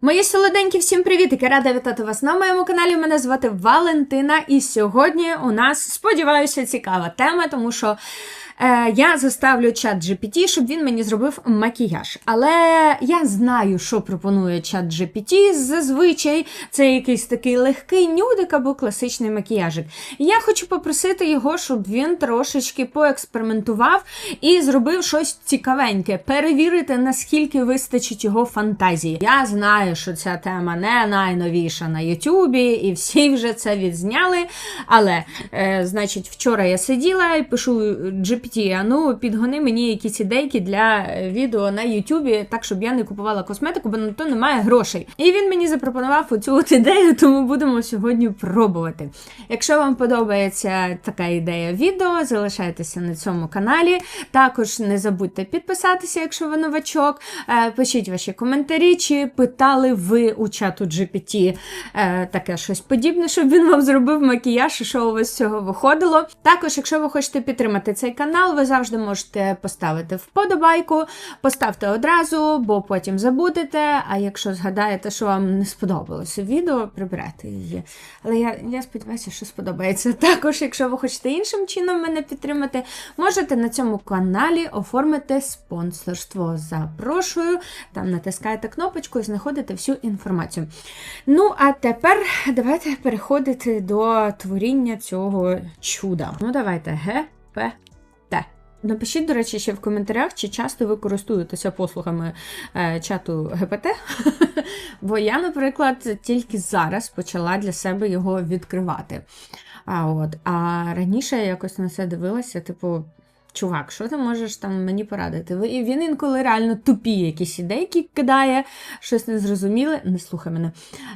Мої солоденькі, всім привітики! Рада вітати вас на моєму каналі. Мене звати Валентина, і сьогодні у нас, сподіваюся, цікава тема, тому що я заставлю чат GPT, щоб він мені зробив макіяж. Але я знаю, що пропонує чат GPT. Зазвичай це якийсь такий легкий нюдик або класичний макіяжик. Я хочу попросити його, щоб він трошечки поекспериментував і зробив щось цікавеньке, перевірити, наскільки вистачить його фантазії. Я знаю, що ця тема не найновіша на Ютубі, і всі вже це відзняли. Але, е, значить, вчора я сиділа і пишу GPT, а ну підгони мені якісь ідейки для е, відео на Ютубі, так щоб я не купувала косметику, бо на то немає грошей. І він мені запропонував оцю от ідею, тому будемо сьогодні пробувати. Якщо вам подобається така ідея відео, залишайтеся на цьому каналі. Також не забудьте підписатися, якщо ви новачок. Е, Пишіть ваші коментарі, чи питали ви у чату GPT е, таке щось подібне, щоб він вам зробив макіяж, і що у вас з цього виходило. Також, якщо ви хочете підтримати цей канал, ви завжди можете поставити вподобайку, поставте одразу, бо потім забудете. А якщо згадаєте, що вам не сподобалося відео, приберете її. Але я, я сподіваюся, що сподобається. Також, якщо ви хочете іншим чином мене підтримати, можете на цьому каналі оформити спонсорство. Запрошую, там натискаєте кнопочку і знаходите всю інформацію. Ну, а тепер давайте переходити до творіння цього чуда. Ну, давайте Г, П, Т. Напишіть, до речі, ще в коментарях, чи часто ви користуєтеся послугами е, чату ГПТ. Бо я, наприклад, тільки зараз почала для себе його відкривати. А от, а раніше я якось на це дивилася, типу. Чувак, що ти можеш там мені порадити? Він інколи реально тупі якісь ідейки кидає, щось незрозуміле, не слухай мене.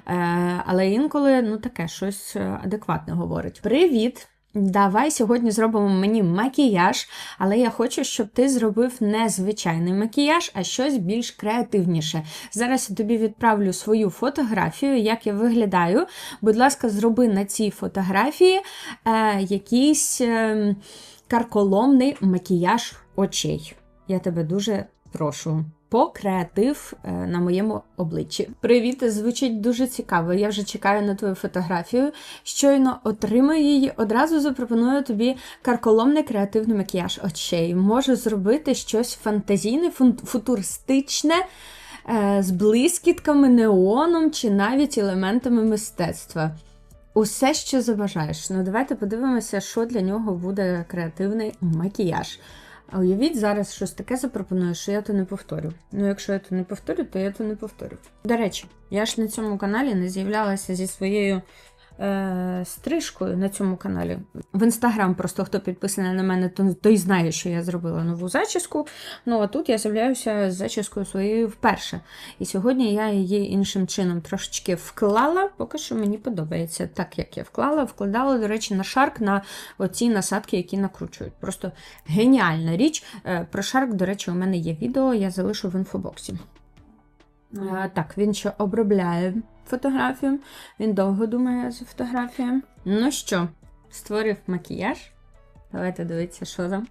Е, але інколи ну таке щось е, адекватне говорить. Привіт! Давай сьогодні зробимо мені макіяж, але я хочу, щоб ти зробив не звичайний макіяж, а щось більш креативніше. Зараз я тобі відправлю свою фотографію, як я виглядаю. Будь ласка, зроби на цій фотографії е, якийсь е, карколомний макіяж очей. Я тебе дуже прошу. По креатив е, на моєму обличчі. Привіт, звучить дуже цікаво. Я вже чекаю на твою фотографію. Щойно отримаю її, одразу запропоную тобі карколомний креативний макіяж очей. Можу зробити щось фантазійне, футуристичне. е, З блискітками, неоном чи навіть елементами мистецтва. Усе, що забажаєш. Ну, давайте подивимося, що для нього буде креативний макіяж. А уявіть, зараз щось таке запропоную, що я то не повторю. Ну, якщо я то не повторю, то я то не повторю. До речі, я ж на цьому каналі не з'являлася зі своєю е, стрижкою на цьому каналі. В інстаграм просто хто підписаний на мене, то, той знає, що я зробила нову зачіску. Ну а тут я з'являюся з зачіскою своєю вперше. І сьогодні я її іншим чином трошечки вклала. Поки що мені подобається так, як я вклала. Вкладала, до речі, на шарк на оці насадки, які накручують. Просто геніальна річ. Е, Про шарк, до речі, у мене є відео, я залишу в інфобоксі. Так, він ще обробляє фотографію. Він довго думає за фотографією. Ну що, створив макіяж. Давайте дивитися, що там.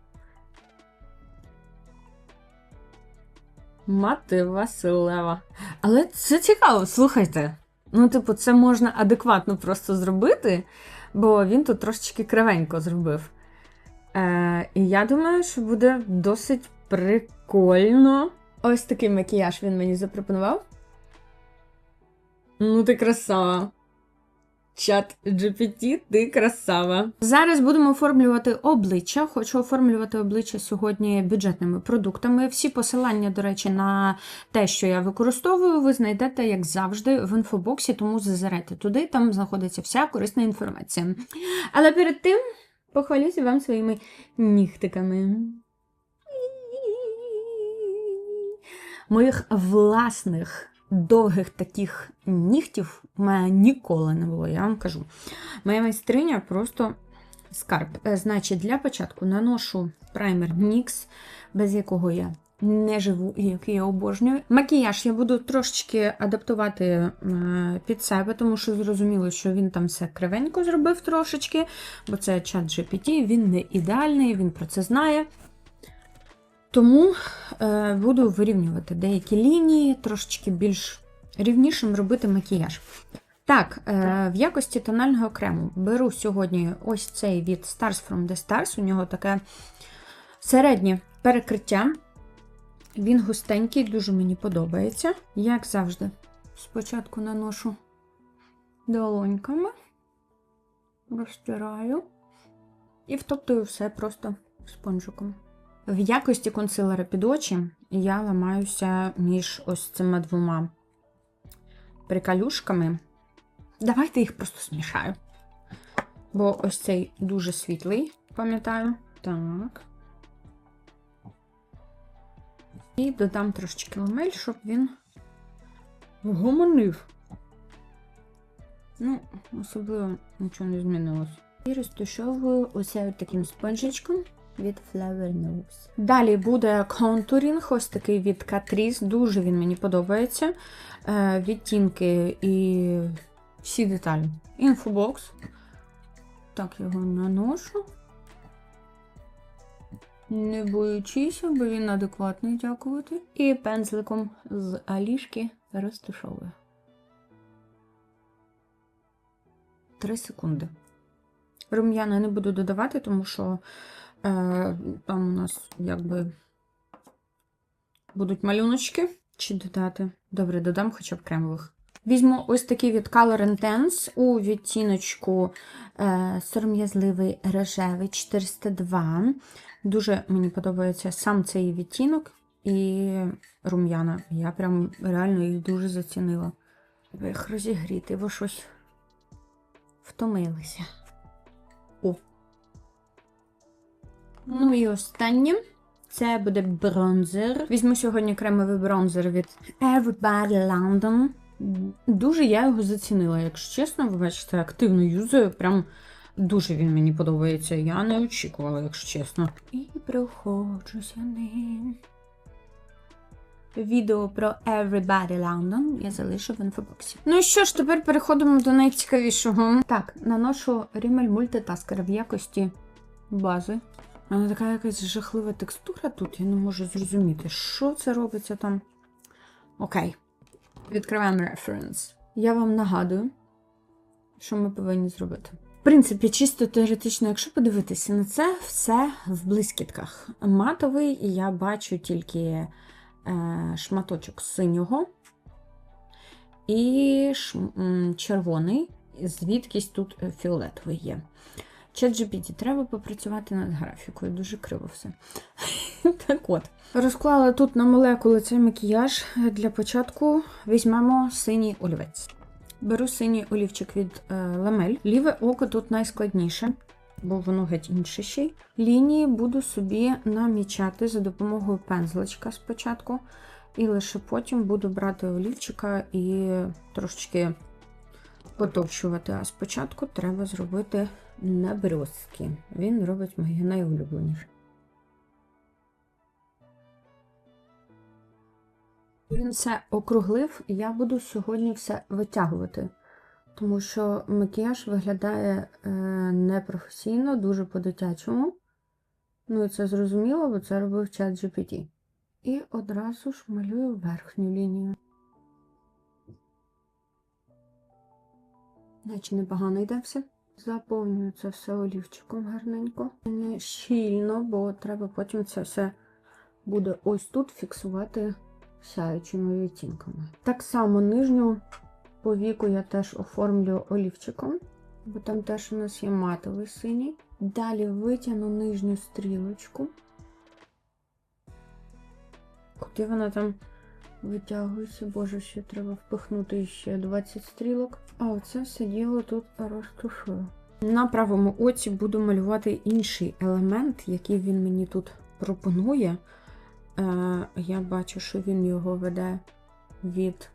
Мати Василева. Але це цікаво, слухайте. Ну, типу, це можна адекватно просто зробити, бо він тут трошечки кривенько зробив. Е, і я думаю, що буде досить прикольно. Ось такий макіяж він мені запропонував. Ну, ти красава. Чат GPT, ти красава. Зараз будемо оформлювати обличчя. Хочу оформлювати обличчя сьогодні бюджетними продуктами. Всі посилання, до речі, на те, що я використовую, ви знайдете, як завжди, в інфобоксі, тому зазирайте туди, там знаходиться вся корисна інформація. Але перед тим похвалюся вам своїми нігтиками. Моїх власних довгих таких нігтів у мене ніколи не було, я вам кажу. Моя майстриня просто скарб. Е, Значить, для початку наношу праймер NYX, без якого я не живу який я обожнюю. Макіяж я буду трошечки адаптувати е, під себе, тому що зрозуміло, що він там все кривенько зробив трошечки, бо це чат GPT, він не ідеальний, він про це знає. Тому е, буду вирівнювати деякі лінії, трошечки більш рівнішим робити макіяж. Так, е, в якості тонального крему беру сьогодні ось цей від Stars from the Stars. У нього таке середнє перекриття. Він густенький, дуже мені подобається. Як завжди, спочатку наношу долоньками, розтираю і втоптую все просто спонжиком. В якості консилера під очі я ламаюся між ось цими двома приколюшками. Давайте їх просто змішаю. Бо ось цей дуже світлий, пам'ятаю. Так. І додам трошечки ламель, щоб він гомонив. Ну, особливо нічого не змінилось. І розташовую оце таким спонжичком від Flower Nose. Далі буде контурінг, ось такий від Catrice. Дуже він мені подобається. Е, відтінки і всі деталі. Інфобокс. Так, його наношу. Не боючися, бо він адекватний, дякувати. І пензликом з алішки розташовую. 3 секунди. Рум'яна не буду додавати, тому що там у нас якби будуть малюночки. Чи додати? Добре, додам хоча б кремових. Візьму ось такий від Color Intense у відтіночку е, сором'язливий рожевий 402. Дуже мені подобається сам цей відтінок і рум'яна. Я прям реально їх дуже зацінила. Треба їх розігріти, бо щось втомилися. Ну і останнє. Це буде бронзер. Візьму сьогодні кремовий бронзер від Everybody London. Дуже я його зацінила, якщо чесно, ви бачите, активно юзаю. Прям дуже він мені подобається. Я не очікувала, якщо чесно. І проходжуся ним. Відео про Everybody London я залишу в інфобоксі. Ну і що ж, тепер переходимо до найцікавішого. Так, наношу рімель мультитаскера в якості бази. Мене така якась жахлива текстура тут, я не можу зрозуміти, що це робиться там. Окей. Відкриваємо референс. Я вам нагадую, що ми повинні зробити. В принципі, чисто теоретично, якщо подивитися на це, все в блискітках. Матовий я бачу тільки е, шматочок синього і ш, м, червоний, звідкись тут фіолетовий є. ChatGPT, треба попрацювати над графікою, дуже криво все. так от. Розклала тут на молекули цей макіяж. Для початку візьмемо синій олівець. Беру синій олівчик від е, ламель. Ліве око тут найскладніше, бо воно геть інше ще й. Лінії буду собі намічати за допомогою пензличка спочатку. І лише потім буду брати олівчика і трошечки потовчувати. А спочатку треба зробити наброзки. Він робить моє найулюбленіше. Він все округлив, і я буду сьогодні все витягувати, тому що макіяж виглядає е, непрофесійно, дуже по-дитячому. Ну і це зрозуміло, бо це робив чат GPT. І одразу ж малюю верхню лінію. Наче непогано йде все. Заповнюю це все олівчиком гарненько. Не щільно, бо треба потім це все буде ось тут фіксувати сяючими відтінками. Так само нижню повіку я теж оформлю олівчиком, бо там теж у нас є матовий синій. Далі витягну нижню стрілочку. Куди вона там витягується? Боже, ще треба впихнути ще 20 стрілок. А оце все діло тут розтушую. На правому оці буду малювати інший елемент, який він мені тут пропонує. Е, я бачу, що він його веде від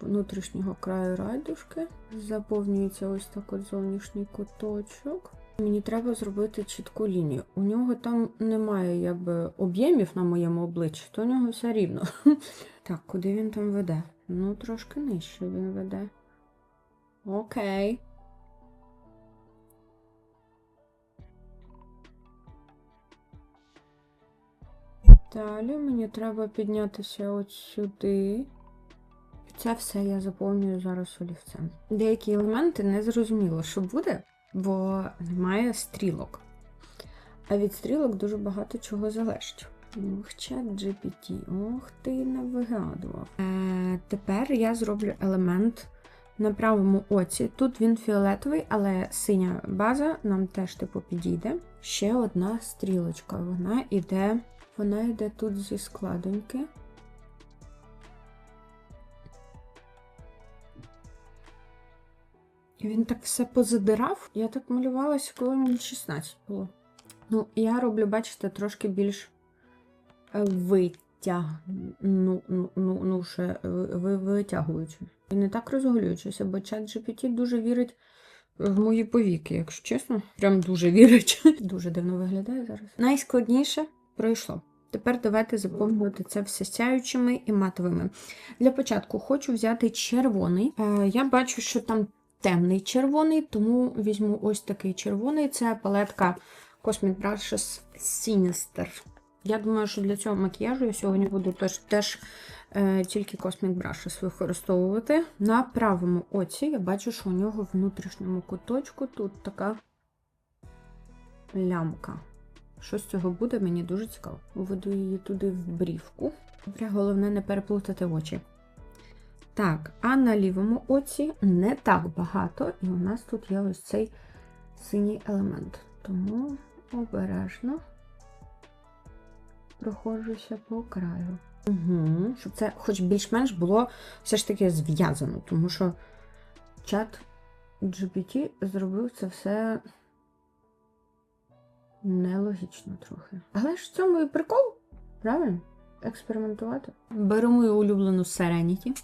внутрішнього краю райдушки. Заповнюється ось так от зовнішній куточок. Мені треба зробити чітку лінію. У нього там немає якби об'ємів на моєму обличчі, то у нього все рівно. Так, куди він там веде? Ну, трошки нижче він веде. Окей. Далі мені треба піднятися от сюди. Це все я заповнюю зараз олівцем. Деякі елементи не зрозуміло, що буде, бо немає стрілок. А від стрілок дуже багато чого залежить. Ох, чат GPT, ох ти не вигадував. Е, тепер я зроблю елемент на правому оці. Тут він фіолетовий, але синя база нам теж типу підійде. Ще одна стрілочка. Вона йде, вона йде тут зі складоньки. Він так все позадирав. Я так малювалася, коли мені 16 було. Ну, я роблю, бачите, трошки більш е, витяг... ну, ну, ну, е, витягуючи. І не так розгулюючися, бо чат GPT дуже вірить в мої повіки, якщо чесно. Прям дуже вірить. Дуже дивно виглядає зараз. Найскладніше пройшло. Тепер давайте заповнювати це все сяючими і матовими. Для початку хочу взяти червоний. Е, я бачу, що там темний червоний, тому візьму ось такий червоний. Це палетка Cosmic Brushes Sinister. Я думаю, що для цього макіяжу я сьогодні буду теж, теж е, тільки Cosmic Brushes використовувати. На правому оці я бачу, що у нього в внутрішньому куточку тут така лямка. Що з цього буде, мені дуже цікаво. Введу її туди в брівку. Головне не переплутати очі. Так, а на лівому оці не так багато, і у нас тут є ось цей синій елемент. Тому обережно проходжуся по краю. Угу. Щоб це хоч більш-менш було все ж таки зв'язано, тому що чат GPT зробив це все нелогічно трохи. Але ж в цьому і прикол, правильно? Експериментувати. Беру мою улюблену Serenity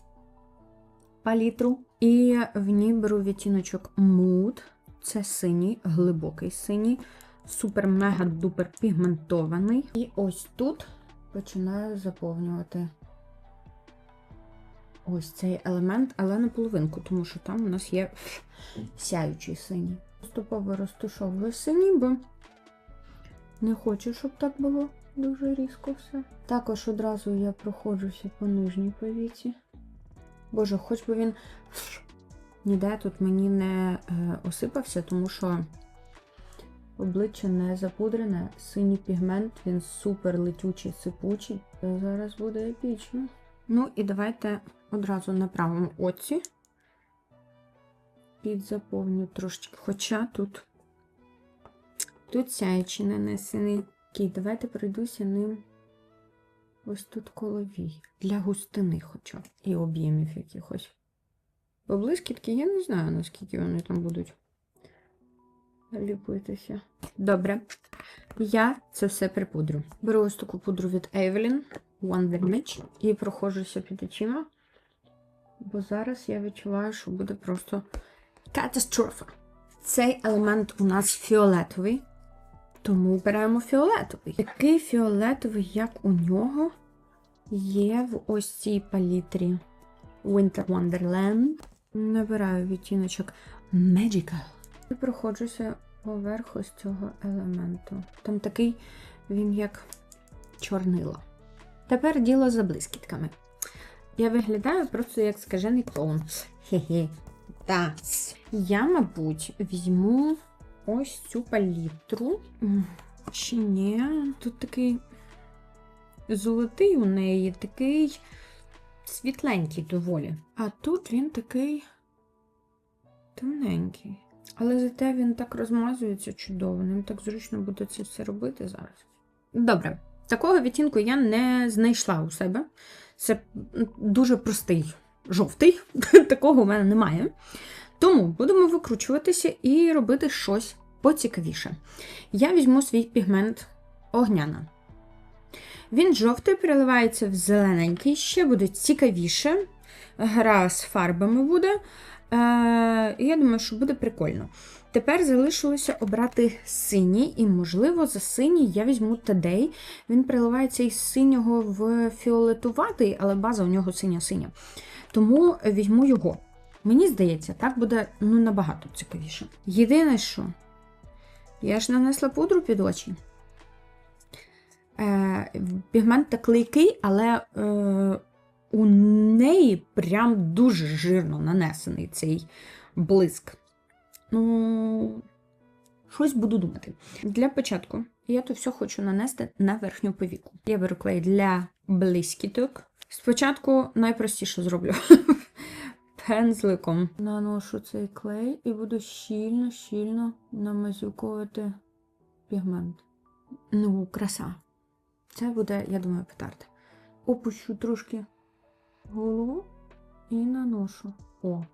палітру. І в ній беру відтіночок Mood. Це синій, глибокий синій, супер-мега-дупер пігментований. І ось тут починаю заповнювати ось цей елемент, але на половинку, тому що там у нас є сяючий синій. Поступово розтушовую синій, бо не хочу, щоб так було дуже різко все. Також одразу я проходжуся по нижній повіці. Боже, хоч би він ніде тут мені не е, осипався, тому що обличчя не запудрене, синій пігмент, він супер летючий, сипучий. Зараз буде епічно. Ну і давайте одразу на правому оці підзаповню трошечки. Хоча тут, тут сяючий нанесений. Окей, давайте пройдуся ним ось тут коловій. Для густини хоча. І об'ємів якихось. Бо блискітки я не знаю, наскільки вони там будуть ліпитися. Добре. Я це все припудрю. Беру ось таку пудру від Evelyn Wonder Mitch і проходжуся під очима. Бо зараз я відчуваю, що буде просто катастрофа. Цей елемент у нас фіолетовий. Тому беремо фіолетовий. Такий фіолетовий, як у нього, є в ось цій палітрі Winter Wonderland. Набираю відтіночок Magical. І проходжуся поверх ось цього елементу. Там такий він як чорнило. Тепер діло за блискітками. Я виглядаю просто як скажений клоун. Хе-хе. Так. Я, мабуть, візьму ось цю палітру. Чи ні? Тут такий золотий у неї, такий світленький доволі. А тут він такий темненький. Але зате він так розмазується чудово. Ним так зручно буде це все робити зараз. Добре, такого відтінку я не знайшла у себе. Це дуже простий жовтий. Такого у мене немає. Тому будемо викручуватися і робити щось поцікавіше. Я візьму свій пігмент огняна. Він жовтий переливається в зелененький, ще буде цікавіше. Гра з фарбами буде. Е, я думаю, що буде прикольно. Тепер залишилося обрати синій, і, можливо, за синій я візьму Тадей. Він переливається із синього в фіолетуватий, але база у нього синя-синя. Тому візьму його. Мені здається, так буде ну, набагато цікавіше. Єдине, що я ж нанесла пудру під очі. Е, пігмент так клейкий, але е, у неї прям дуже жирно нанесений цей блиск. Ну, щось буду думати. Для початку я то все хочу нанести на верхню повіку. Я беру клей для блискіток. Спочатку найпростіше зроблю пензликом. Наношу цей клей і буду щільно-щільно намазюкувати пігмент. Ну, краса. Це буде, я думаю, петард. Опущу трошки голову і наношу. О.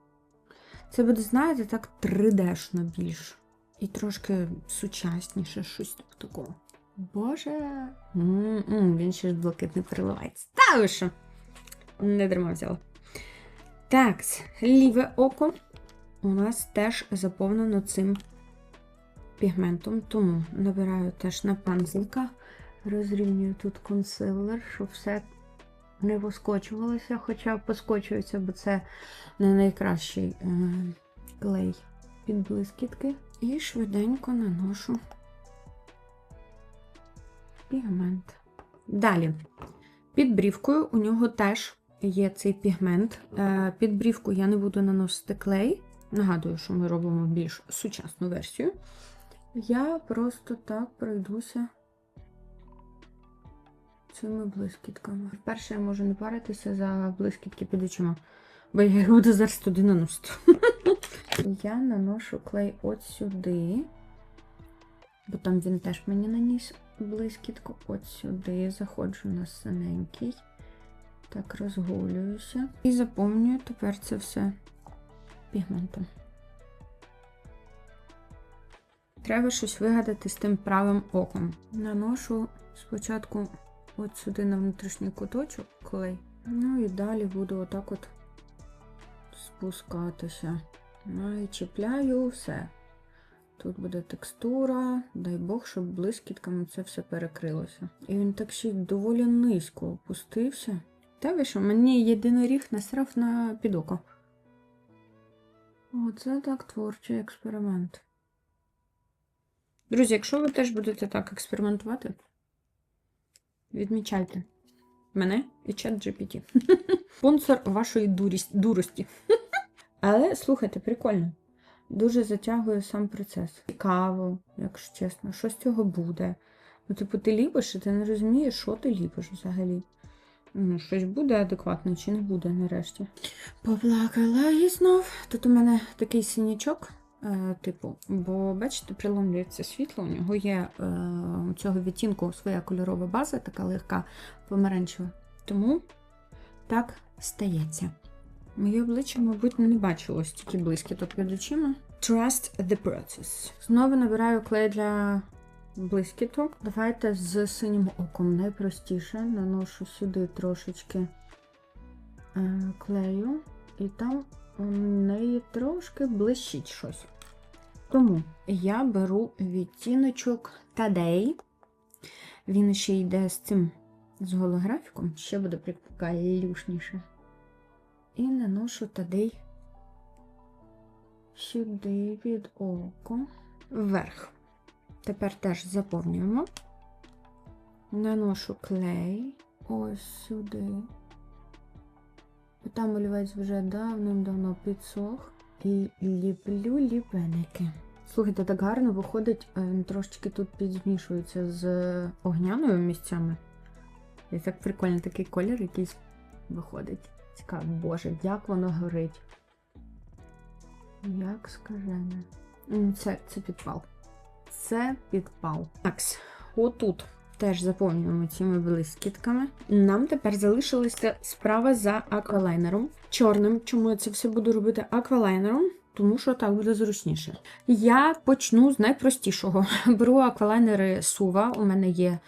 Це буде, знаєте, так 3D-шно більш. І трошки сучасніше щось такого. Боже. М-м, він ще ж блакитний переливається. Та ви що? Не дарма взяла. Так, ліве око у нас теж заповнено цим пігментом, тому набираю теж на пензлика, розрівнюю тут консилер, щоб все не воскочувалося, хоча поскочується, бо це не найкращий е, клей під блискітки. І швиденько наношу пігмент. Далі, під брівкою у нього теж є цей пігмент. Е, Під брівку я не буду наносити клей. Нагадую, що ми робимо більш сучасну версію. Я просто так пройдуся цими блискітками. Вперше я можу не паритися за блискітки під очима, бо я їх буду зараз туди наносити. Я наношу клей от сюди, бо там він теж мені наніс блискітку. От сюди заходжу на синенький. Так, розгулююся. І заповнюю тепер це все пігментом. Треба щось вигадати з тим правим оком. Наношу спочатку от сюди на внутрішній куточок клей. Ну і далі буду отак от спускатися. Ну і чіпляю все. Тут буде текстура, дай Бог, щоб блискітками це все перекрилося. І він так ще й доволі низько опустився. Та ви що, мені єдиноріг насрав на підоко. Оце так творчий експеримент. Друзі, якщо ви теж будете так експериментувати, відмічайте мене і чат GPT. Спонсор вашої дурості. Але слухайте, прикольно. Дуже затягує сам процес. Цікаво, якщо чесно, що з цього буде. Ну, типу, ти ліпиш, і ти не розумієш, що ти ліпиш взагалі. Ну, щось буде адекватно чи не буде нарешті. Поплакала і знов. Тут у мене такий синячок, е, типу, бо, бачите, приломлюється світло, у нього є е, у цього відтінку своя кольорова база, така легка помаранчева. Тому так стається. Моє обличчя, мабуть, не бачило стільки блискіток під очима. Trust the process. Знову набираю клей для блискіток. Давайте з синім оком найпростіше. Наношу сюди трошечки е, клею, і там у неї трошки блищить щось. Тому я беру відтіночок Тадей. Він ще йде з цим з голографіком, ще буде приколюшніше. І наношу Тадей сюди під око вверх. Тепер теж заповнюємо. Наношу клей ось сюди. Там олівець вже давним-давно підсох. І ліплю ліпеники. Слухайте, так гарно виходить, е, він трошечки тут підзмішується з огняною місцями. І так прикольно такий колір якийсь виходить. Цікаво, боже, як воно горить. Як скажене. Це, це підпал. Це підпал. Так, отут теж заповнюємо цими блискітками. Нам тепер залишилася справа за аквалайнером. Чорним. Чому я це все буду робити аквалайнером? Тому що так буде зручніше. Я почну з найпростішого. Беру аквалайнери Сува. У мене є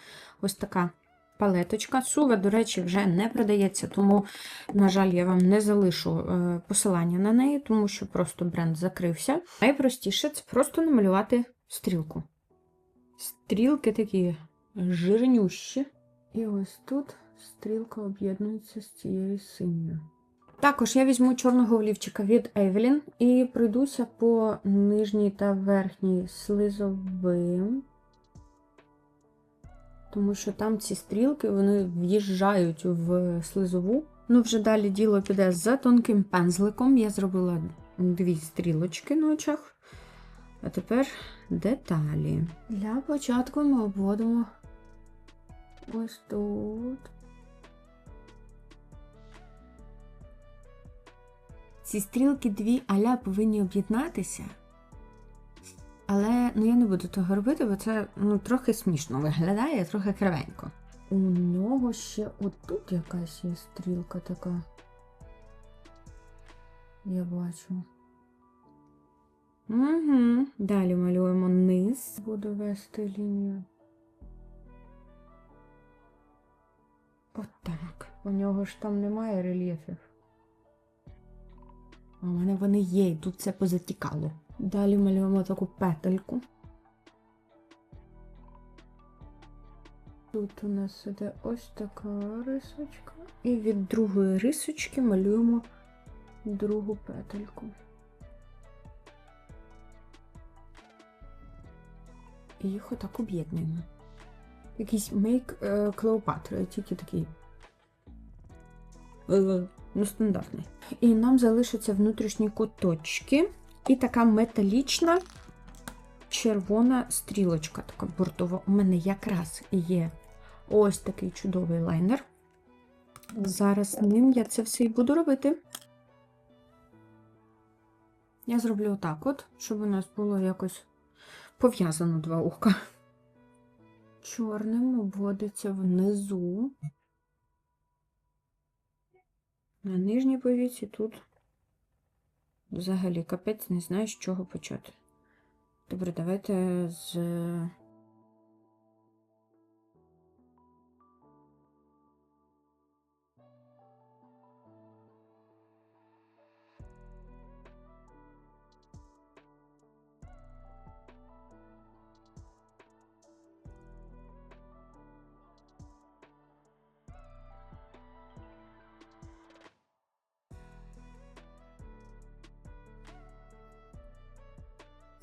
ось така палеточка. Сува, до речі, вже не продається, тому, на жаль, я вам не залишу е, посилання на неї, тому що просто бренд закрився. Найпростіше це просто намалювати стрілку. Стрілки такі жирнющі. І ось тут стрілка об'єднується з цією синьою. Також я візьму чорного олівчика від Evelyn і пройдуся по нижній та верхній слизовим. Тому що там ці стрілки вони в'їжджають в слизову Ну, вже далі діло піде за тонким пензликом. Я зробила дві стрілочки на очах. А тепер деталі. Для початку ми обводимо ось тут. Ці стрілки дві аля повинні об'єднатися. Але ну, я не буду того робити, бо це ну, трохи смішно виглядає, трохи кривенько. У нього ще отут якась є стрілка така. Я бачу. Угу. Далі малюємо низ. Буду вести лінію. Отак. У нього ж там немає рельєфів. У мене вони є, і тут це позатікало. Далі малюємо таку петельку. Тут у нас іде ось така рисочка. І від другої рисочки малюємо другу петельку. І їх отак об'єднуємо. Якийсь мейк Клеопатри, тільки такий е, ну, стандартний. І нам залишаться внутрішні куточки. І така металічна червона стрілочка, така бортова. У мене якраз є ось такий чудовий лайнер. Зараз ним я це все і буду робити. Я зроблю отак от, щоб у нас було якось пов'язано два ока. Чорним обводиться внизу. На нижній повіці тут взагалі капець не знаю, з чого почати. Добре, давайте з.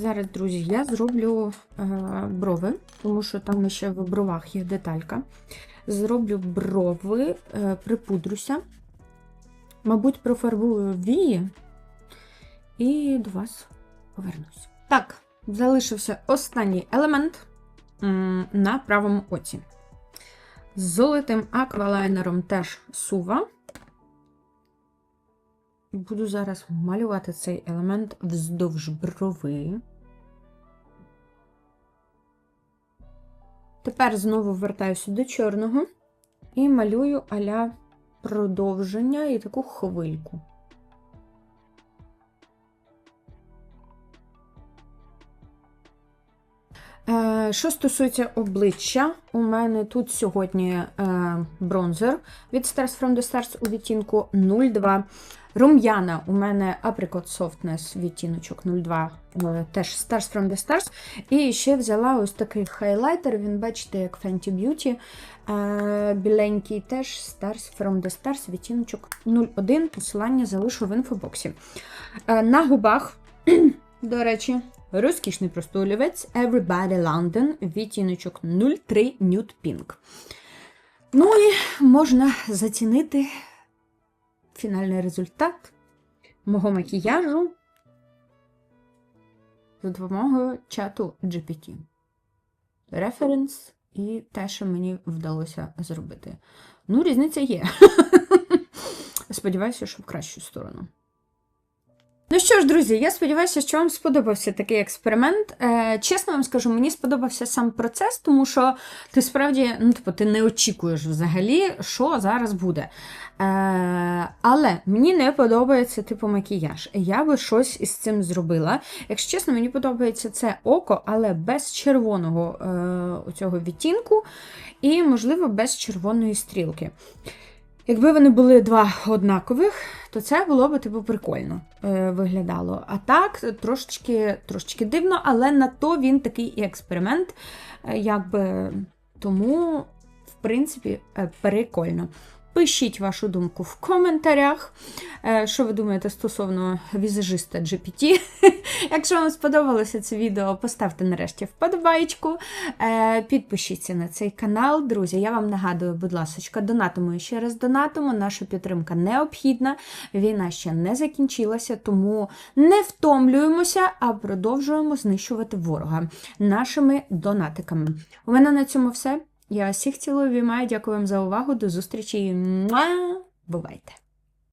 Зараз, друзі, я зроблю е, брови, тому що там ще в бровах є деталька. Зроблю брови, е, припудрюся. Мабуть, профарбую вії і до вас повернусь. Так, залишився останній елемент на правому оці. З золотим аквалайнером теж сува. Буду зараз малювати цей елемент вздовж брови. Тепер знову вертаюся до чорного і малюю аля продовження і таку хвильку. Е, що стосується обличчя, у мене тут сьогодні е, бронзер від Stars from the Stars у відтінку 02. Рум'яна у мене Apricot Softness відтіночок 02, е, теж Stars from the Stars. І ще взяла ось такий хайлайтер, він, бачите, як Fenty Beauty. Біленький теж Stars from the Stars, відтіночок 01. Посилання залишу в інфобоксі. На губах, до речі, Розкішний просто олівець Everybody London, відтіночок 03 Nude Pink. Ну і можна зацінити фінальний результат мого макіяжу за допомогою чату GPT. Референс і те, що мені вдалося зробити. Ну, різниця є. Сподіваюся, що в кращу сторону. Ну що ж, друзі, я сподіваюся, що вам сподобався такий експеримент. Е, Чесно вам скажу, мені сподобався сам процес, тому що ти справді ну, типу, ти не очікуєш взагалі, що зараз буде. Е, Але мені не подобається типу макіяж. Я би щось із цим зробила. Якщо чесно, мені подобається це око, але без червоного е, цього відтінку і, можливо, без червоної стрілки. Якби вони були два однакових, то це було б типу прикольно е, виглядало. А так, трошечки трошечки дивно, але на то він такий експеримент. Е, якби Тому, в принципі, е, прикольно. Пишіть вашу думку в коментарях, е, що ви думаєте стосовно візажиста GPT. Якщо вам сподобалося це відео, поставте нарешті вподобайку, е, підпишіться на цей канал. Друзі, я вам нагадую, будь ласка, донатимо і ще раз донатимо. Наша підтримка необхідна. Війна ще не закінчилася, тому не втомлюємося, а продовжуємо знищувати ворога нашими донатиками. У мене на цьому все. Я всіх цілую, вімаю, Дякую вам за увагу. До зустрічі. Бувайте!